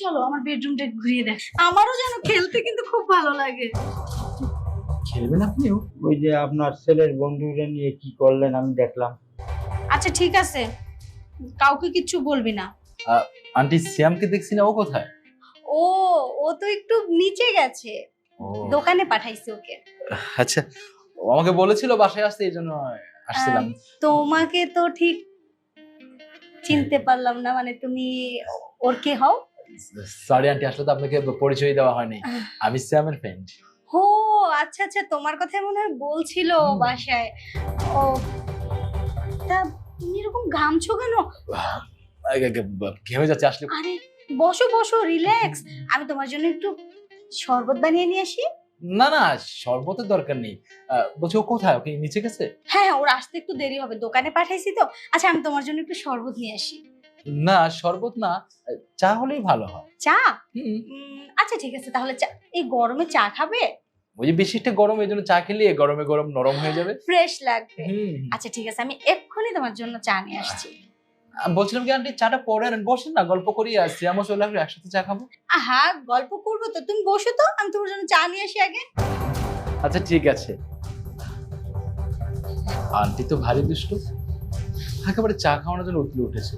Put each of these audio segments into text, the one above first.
চলো আমার বেডরুমটা ঘুরিয়ে দেখ। আমারও যেন খেলতে কিন্তু খুব ভালো লাগে। খেলবেন আপনিও ওই যে আপনার ছেলের বন্ধুরা নিয়ে কি করলেন আমি দেখলাম। আচ্ছা ঠিক আছে। কাউকে কিচ্ছু বলবি না। আন্টি শ্যামকে দেখছি না ও কোথায়? ও ও তো একটু নিচে গেছে। দোকানে পাঠাইছে ওকে। আচ্ছা ও আমাকে বলেছিল বাসায় আসতে এই জন্য আসছিলাম। তোমাকে তো ঠিক চিনতে পারলাম না মানে তুমি ওর কে হও? সরি আন্টি আসলে তো আপনাকে পরিচয় দেওয়া হয়নি। আমি শ্যামের ফ্রেন্ড ও আচ্ছা আচ্ছা তোমার কথাই মনে হয় বলছিল বাসায়। ও তা তুমি এরকম ঘামছো কেন? ঘেমে যাচ্ছে আসলে? আরে বসো বসো রিল্যাক্স আমি তোমার জন্য একটু শরবত বানিয়ে নিয়ে আসি। না না শরবতের দরকার নেই। বলছি ও কোথায়? ওকে নিচে গেছে? হ্যাঁ হ্যাঁ ওর আসতে একটু দেরি হবে। দোকানে পাঠাইছি তো। আচ্ছা আমি তোমার জন্য একটু শরবত নিয়ে আসি। না শরবত না চা হলেই ভালো হয়। চা? আচ্ছা ঠিক আছে তাহলে চা এই গরমে চা খাবে? ওই যে বেশি একটা গরম এই জন্য চা খেলে গরমে গরম নরম হয়ে যাবে। ফ্রেশ লাগবে। আচ্ছা ঠিক আছে আমি এক্ষুনি তোমার জন্য চা নিয়ে আসছি। বলছিলাম কি আন্টি চাটা পরে আনেন। বসেন না গল্প করি আর শ্যামও চলে আসবে একসাথে চা খাব। আহা গল্প করব তো। তুমি বসো তো আমি তোমার জন্য চা নিয়ে আসি আগে। আচ্ছা ঠিক আছে। আন্টি তো ভারী দুষ্ট। একেবারে চা খাওয়ানোর জন্য উতলে উঠেছে।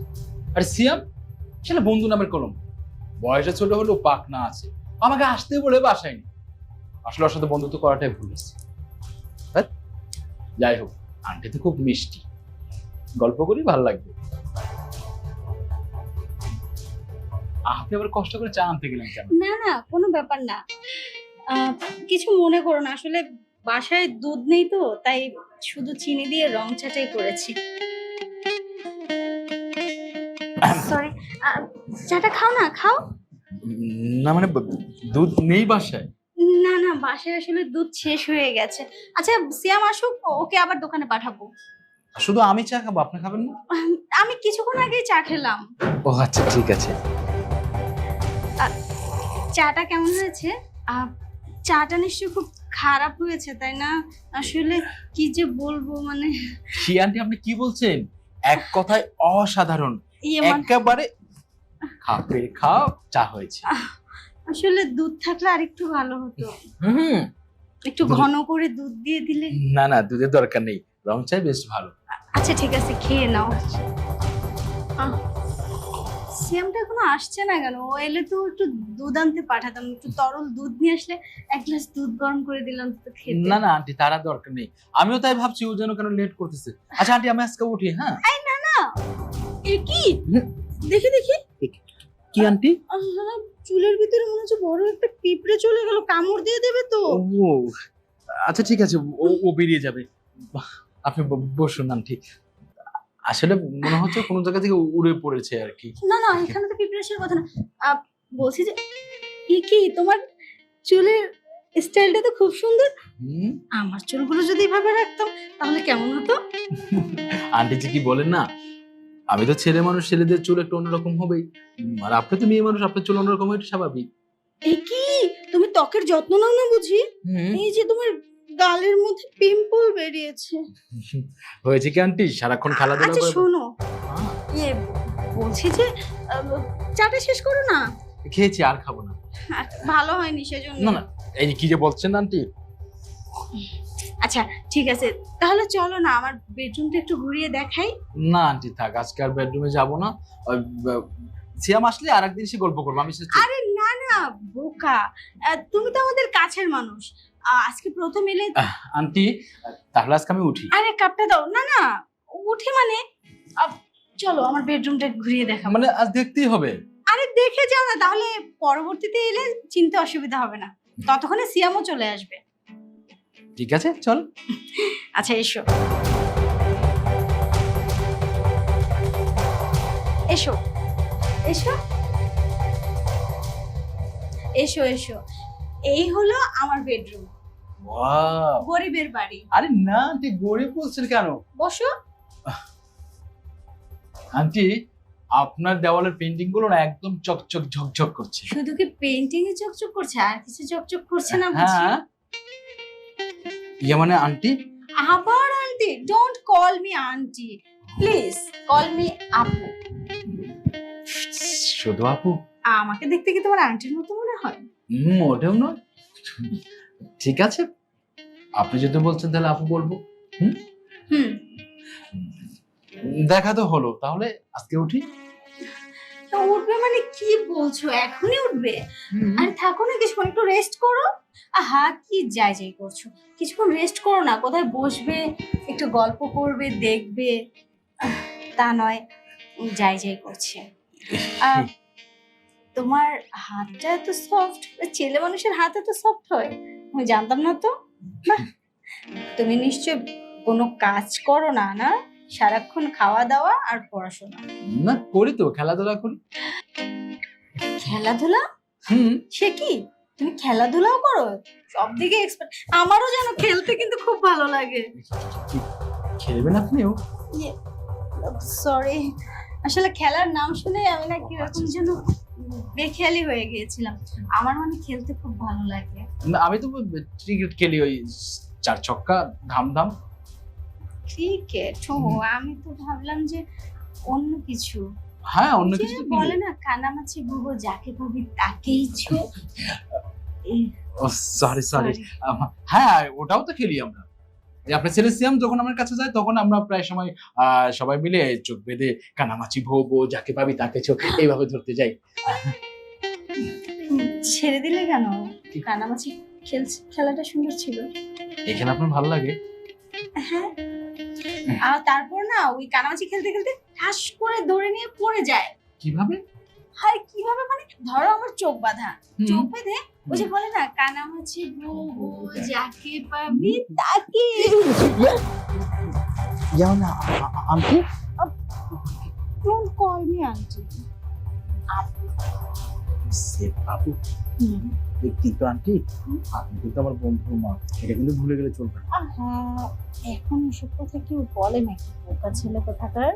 আর সিয়াম, সেটা বন্ধু নামের কলম। বয়সে ছোট হলেও পাক না আছে। আমাকে আসতে বলে বাসায় নি। আসলে ওর সাথে বন্ধুত্ব করাটাই ভুল হয়েছে। যাই হোক, আন্টি তো খুব মিষ্টি। গল্প করি, ভালো লাগবে। আপনি আবার কষ্ট করে চা আনতে গেলেন কেন? না না, কোনো ব্যাপার না। কিছু মনে করো না, আসলে বাসায় দুধ নেই তো, তাই শুধু চিনি দিয়ে রং চাটাই করেছি। সরি চাটা খাও না খাও? না মানে দুধ নেই বাসায়? না না বাসায় আসলে দুধ শেষ হয়ে গেছে। আচ্ছা সিয়াম আসুক ওকে আবার দোকানে পাঠাবো। শুধু আমি চা খাব আপনি খাবেন না? আমি কিছুক্ষণ আগেই চা খেলাম। ও আচ্ছা ঠিক আছে। চাটা কেমন হয়েছে? চাটা নিশ্চয়ই খুব খারাপ হয়েছে তাই না? আসলে কি যে বলব মানে কি আপনি কি বলছেন? এক কথায় অসাধারণ। একেবারে খাপের খাও চা হয়েছে। আসলে দুধ থাকলে আরেকটু ভালো হতো। হুম। একটু ঘন করে দুধ দিয়ে দিলে? না না দুধের দরকার নেই। রং চাই বেশ ভালো। আচ্ছা ঠিক আছে খেয়ে নাও। আহ, সিয়ামটা এখনও আসছে না কেন? ও এলে তো একটু দুধ আনতে পাঠাতাম। একটু তরল দুধ নিয়ে আসলে এক গ্লাস দুধ গরম করে দিলাম তো খেতে। না না আন্টি তারা দরকার নেই। আমিও তাই ভাবছি ও যেন কেন লেট করতেছে। আচ্ছা আন্টি আমি আজকে উঠি হ্যাঁ? না না। এ কি। দেখি দেখি। কি আন্টি? চুলের ভিতরে মনে হচ্ছে বড় একটা পিঁপড়ে চলে গেল কামড় দিয়ে দেবে তো। ও আচ্ছা ঠিক আছে ও ও বেরিয়ে যাবে। বাহ, আপনি বসুন আন্টি। আসলে মনে হচ্ছে কোনো জায়গা থেকে উড়ে পড়েছে আর কি। না না এখানে তো পিঁপড়ে কথা না। বলছি যে এ কি তোমার চুলের স্টাইলটা তো খুব সুন্দর। আমার চুলগুলো যদি এভাবে রাখতাম তাহলে কেমন হতো? আন্টি যে কি বলেন না আমি তো ছেলে মানুষ ছেলেদের চুল একটু অন্যরকম হবেই। আর আপনি তো মেয়ে মানুষ আপনার চুল অন্যরকম হয় স্বাভাবিক। এ কি? তুমি ত্বকের যত্ন নাও না বুঝি? এই যে তোমার গালের মধ্যে পিম্পল বেরিয়েছে। হয়েছে কি আন্টি? সারাক্ষণ খেলাধুলা আচ্ছা শোনো। ইয়ে বলছি যে চাটা শেষ করো না? খেয়েছি আর খাব না। ভালো হয়নি সেজন্য। না না এই কি যে বলছেন আন্টি? আচ্ছা ঠিক আছে। তাহলে চলো না আমার বেডরুমটা একটু ঘুরিয়ে দেখাই। না আন্টি থাক আজকে আর বেডরুমে যাব না। সিয়াম আসলে আর একদিন সে গল্প করব আমি আরে না না বোকা। তুমি তো আমাদের কাছের মানুষ। আজকে প্রথম এলে আন্টি তাহলে আজকে আমি উঠি। আরে কাপটা দাও। না না উঠি মানে? চলো আমার বেডরুমটা ঘুরিয়ে দেখা মানে আজ দেখতেই হবে। আরে দেখে যাও না তাহলে পরবর্তীতে এলে চিনতে অসুবিধা হবে না। ততক্ষণে সিয়ামও চলে আসবে। ঠিক আছে? চল। আচ্ছা এসো। এসো। এসো। এসো এসো। এই হলো আমার বেডরুম। ওয়াও। গরিবের বাড়ি। আরে না আন্টি গরিব বলছেন কেন? বসো। আন্টি আপনার দেওয়ালের পেন্টিংগুলো না একদম চকচক ঝকঝক করছে। শুধু কি পেন্টিং এ চকচক করছে? আর কিছু চকচক করছে না বুঝি? হ্যাঁ। ইয়ে মানে আন্টি আবার aunty don't call me aunty please call me আপু। শুধু আপু? আমাকে দেখতে কি তোমার আন্টির মতো মনে হয়? হুম ওটাও নয়। ঠিক আছে আপনি যদি বলছেন তাহলে আপু বলব। হুম? দেখা তো হলো তাহলে আজকে উঠি। তা উঠবে মানে কি বলছো? এখনই উঠবে? আর থাকো না কিছুক্ষণ একটু রেস্ট করো। আহা কি যাই যাই করছ। কিছুক্ষণ রেস্ট করো না কোথায় বসবে একটু গল্প করবে দেখবে। তা নয় যাই যাই করছে। তোমার হাতটা এত সফট ছেলে মানুষের হাত এত সফট হয়? আমি জানতাম না তো। তুমি নিশ্চয় কোনো কাজ করো না না? সারাক্ষণ খাওয়া দাওয়া আর পড়াশোনা। না করি তো খেলাধুলা করি। খেলাধুলা? হুম। সে কি? তুমি খেলাধুলাও করো? সব দিকে এক্সপার্ট আমারও যেন খেলতে কিন্তু খুব ভালো লাগে। খেলবেন আপনিও? সরি আসলে খেলার নাম শুনে আমি না কীরকম যেন বেখেয়ালি হয়ে গিয়েছিলাম। আমার মানে খেলতে খুব ভালো লাগে। আমি তো ক্রিকেট খেলি ওই চার ছক্কা ধাম ধাম ক্রিকেট ও আমি তো ভাবলাম যে অন্য কিছু। হ্যাঁ অন্য কিছু বলে। না কানামাছি বুবো যাকে পাবি তাকেই ছো। সরি সরি হ্যাঁ ওটাও তো খেলি আমরা। এই আপনার ছেলে সিয়াম যখন আমার কাছে যায় তখন আমরা প্রায় সময় সবাই মিলে চোখ বেঁধে কানামাছি ভো বো যাকে পাবি তাকে এইভাবে ধরতে যাই। ছেড়ে দিলে কেন? কানামাছি খেলাটা সুন্দর ছিল। এই খেলা আপনার ভালো লাগে? হ্যাঁ। আর তারপর না ওই কানামাছি খেলতে খেলতে ঠাস করে ধরে নিয়ে পড়ে যায়। কীভাবে? হাই কীভাবে? মানে ধরো আমার চোখ বাঁধা। চোখ বেঁধে ওই যে বলে না কানাম আছে বহু যাকে। পাবি তাকে। যাও না aunty don't call me aunty. আপু কিন্তু আন্টি আপনি কিন্তু আমার বন্ধু মা এটা কিন্তু ভুলে গেলে চলবে না। এখন এসব কথা কেউ বলে নাকি? বোকা ছেলে কোথাকার?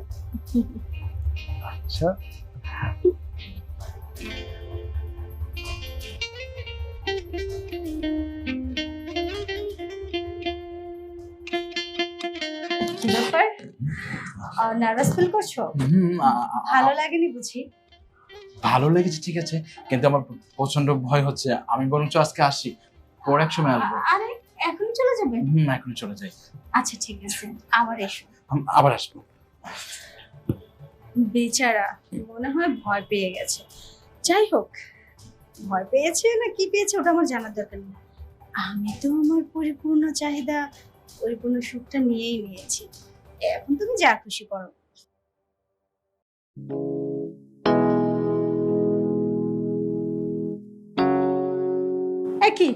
আচ্ছা। নার্ভাস ফিল করছ? ভালো লাগেনি বুঝি? ভালো লেগেছে ঠিক আছে কিন্তু আমার প্রচণ্ড ভয় হচ্ছে। আমি বরঞ্চ আজকে আসি পরে এক সময় আসব। আরে এখন চলে যাবে? হুম এখনই চলে যাই। আচ্ছা ঠিক আছে আবার এসো। আবার আসব। বেচারা মনে হয় ভয় পেয়ে গেছে। যাই হোক ভয় পেয়েছে না কি পেয়েছে ওটা আমার জানার দরকার নেই। আমি তো আমার পরিপূর্ণ চাহিদা পরিপূর্ণ সুখটা নিয়েই নিয়েছি। এখন তুমি যা খুশি করো। একই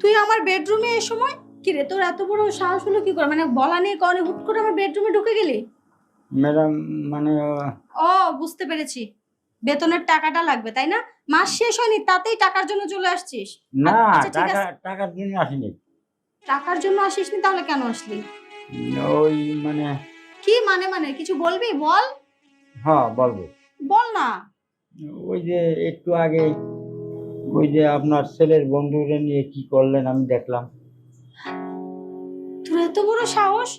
তুই আমার বেডরুমে এ সময়? কি রে তোর এত বড় সাহস হলো কি করে? মানে বলা নেই কনে হুট করে আমার বেডরুমে ঢুকে গেলি? ম্যাডাম মানে ও বুঝতে পেরেছি। বেতনের টাকাটা লাগবে তাই না? মাস শেষ হয়নি তাতেই টাকার জন্য চলে আসছিস। না আচ্ছা, ঠিক টাকা আছে। টাকার জন্য আসিনি। টাকার জন্য আসিসনি তাহলে কেন আসলি? ওই মানে কি মানে মানে? কিছু বলবি? বল। হ্যাঁ বলব। বল না। ওই যে একটু আগে ওই যে আপনার ছেলের বন্ধুরা নিয়ে কি করলেন আমি দেখলাম। তোর এত বড় সাহস?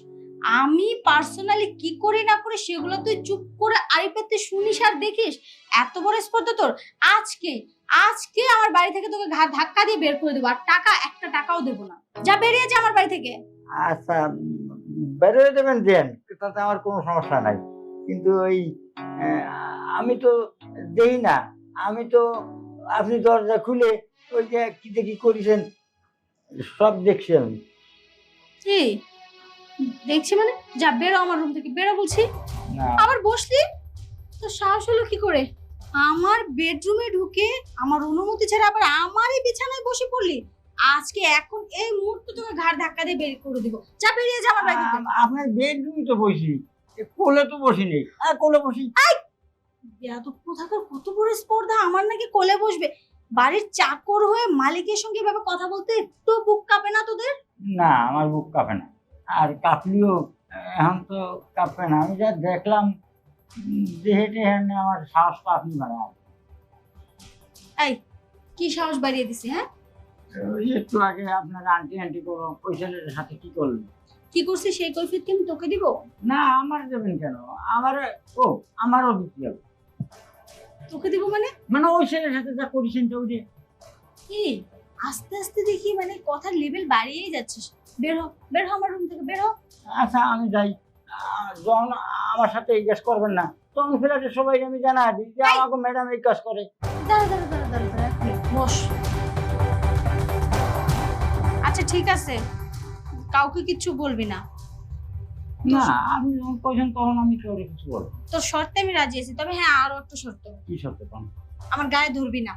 আমি পার্সোনালি কি করি না করি সেগুলো তুই চুপ করে আড়িপেতে শুনিস আর দেখিস? এত বড় স্পর্ধা তোর। আজকে আজকে আমার বাড়ি থেকে তোকে ঘাট ধাক্কা দিয়ে বের করে দেবো আর টাকা একটা টাকাও দেবো না। যা বেরিয়ে যা আমার বাড়ি থেকে। আচ্ছা বেরোয় দেবেন দেন তাতে আমার কোনো সমস্যা নাই। কিন্তু ওই আমি তো দেই না। আমি তো আপনি দরজা খুলে ওই যে কি দেখি করেছেন? সব দেখছি আমি। এই দেখছি মানে? যা বেরো আমার রুম থেকে বেরো বলছি। না। আবার বসলি? তো সাহস হলো কি করে? আমার বেডরুমে ঢুকে আমার অনুমতি ছাড়া আবার আমারই বিছানায় বসে পড়লি? আজকে এখন এই মুহূর্তে তোকে ঘাড় ধাক্কা দিয়ে বের করে দিব। যা বেরিয়ে যা আমার বাড়ি থেকে আম- আপনার বেডরুমে তো বসি। এ কোলে তো বসি নেই আর কোলে বসি। এত কোথাকার কত বড় স্পর্ধা! আমার নাকি কোলে বসবে। বাড়ির চাকর হয়ে মালিকের সঙ্গে এভাবে কথা বলতে একটু বুক কাঁপে না তোদের? না আমার বুক কাঁপে না। আর কাঁপলিও এখন তো কাঁপে না। আমি যা দেখলাম দেহে টেহে আমার সাহসটা আপনি বাড়ান কি সাহস বাড়িয়ে দিছে হ্যাঁ? ওই একটু আগে আপনার আন্টি আন্টি করো ওই ছেলের সাথে কি করলেন? কি করছিস সেই কৈফিয়ত কি আমি তোকে দিব? না আমার দেবেন কেন? আমার ও আমারও দিতে হবে। তোকে দিব মানে? মানে ওই ছেলের সাথে যা করেছেন তো ওই কি? আস্তে আস্তে দেখি মানে কথার লেভেল বাড়িয়েই যাচ্ছিস। বের হ বের হ আমার রুম থেকে বের হ। আচ্ছা আমি যাই। যখন আমার সাথে এই কাজ করবেন না তখন ফ্ল্যাটে সবাই আমি জানা দিই যে আমাকে ম্যাডাম এই কাজ করে। দাঁড়া দাঁড়া দাঁড়া দাঁড়া দাঁড়া বস। আচ্ছা ঠিক আছে। কাউকে কিচ্ছু বলবি না। না আপনি যখন কইছেন তখন আমি তোরে কিছু বলব তোর শর্তে আমি রাজি আছি তবে হ্যাঁ আরও একটা শর্ত। কি সত্য পান? আমার গায়ে ধরবি না।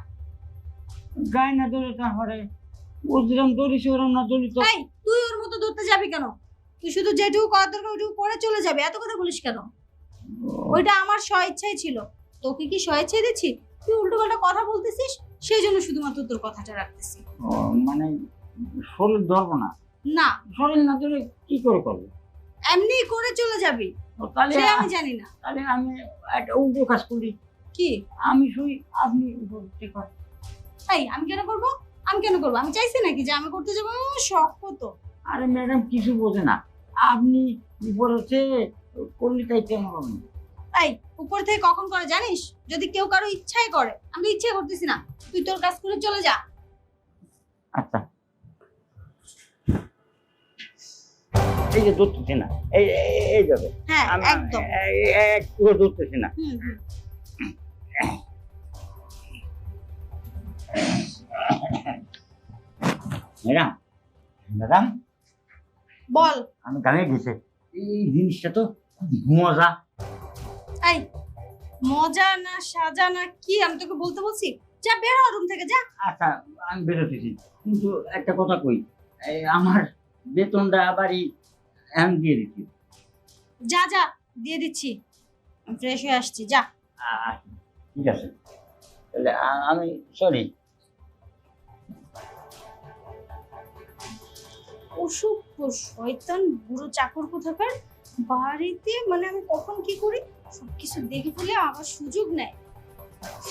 গায়ে না ধরে তারপরে ও যেরকম দৌড়িছে ওরম না দৌড়ি তো তুই ওর মতো ধরতে যাবি কেন? তুই শুধু যেটুকু করার দরকার ওইটুকু করে চলে যাবে এত কথা বলিস কেন? ওইটা আমার স্ব ইচ্ছাই ছিল। তোকে কি স্ব ইচ্ছাই দিচ্ছি? তুই উল্টো পাল্টা কথা বলতেছিস সেই জন্য শুধুমাত্র তোর কথাটা রাখতেছি। মানে শরীর ধরবো না? না। শরীর না ধরে কি করে করব? এমনি করে চলে যাবি? তাহলে আমি জানি না। তাহলে আমি একটা উল্টো কাজ করি। কি? আমি শুই আপনি। তাই আমি কেন করব? আমি কেন করব? আমি চাইছি নাকি যে আমি করতে যাব? শখ হতো আরে ম্যাডাম কিছু বোঝে না। আপনি উপর হচ্ছে করলে তাই হবে তাই উপর থেকে কখন করে জানিস? যদি কেউ কারও ইচ্ছাই করে। আমি ইচ্ছা করতেছি না। তুই তোর কাজ করে চলে যা। আচ্ছা। এই যে ধরতেছি না এই এই- যাবে। হ্যাঁ একটু ধরতেছি না। হুম হুম। Madam madam. বল। আমি গানে গেছে। এই জিনিসটা তো মজা। এই মজা না সাজা না কি? আমি তোকে বলতে বলছি যা বের হ রুম থেকে যা। আচ্ছা আমি বেরোতেছি। কিন্তু একটা কথা কই এই আমার বেতনটা বাড়ি এখন দিয়ে দিচ্ছি। যা যা দিয়ে দিচ্ছি। ফ্রেশ হয়ে আসছি যা। ঠিক আছে। তাহলে আমি সরি অসুখ শয়তান বুড়ো চাকর কোথাকার? বাড়িতে মানে আমি কখন কি করি? সবকিছু দেখে ফেলে আবার সুযোগ নেয়।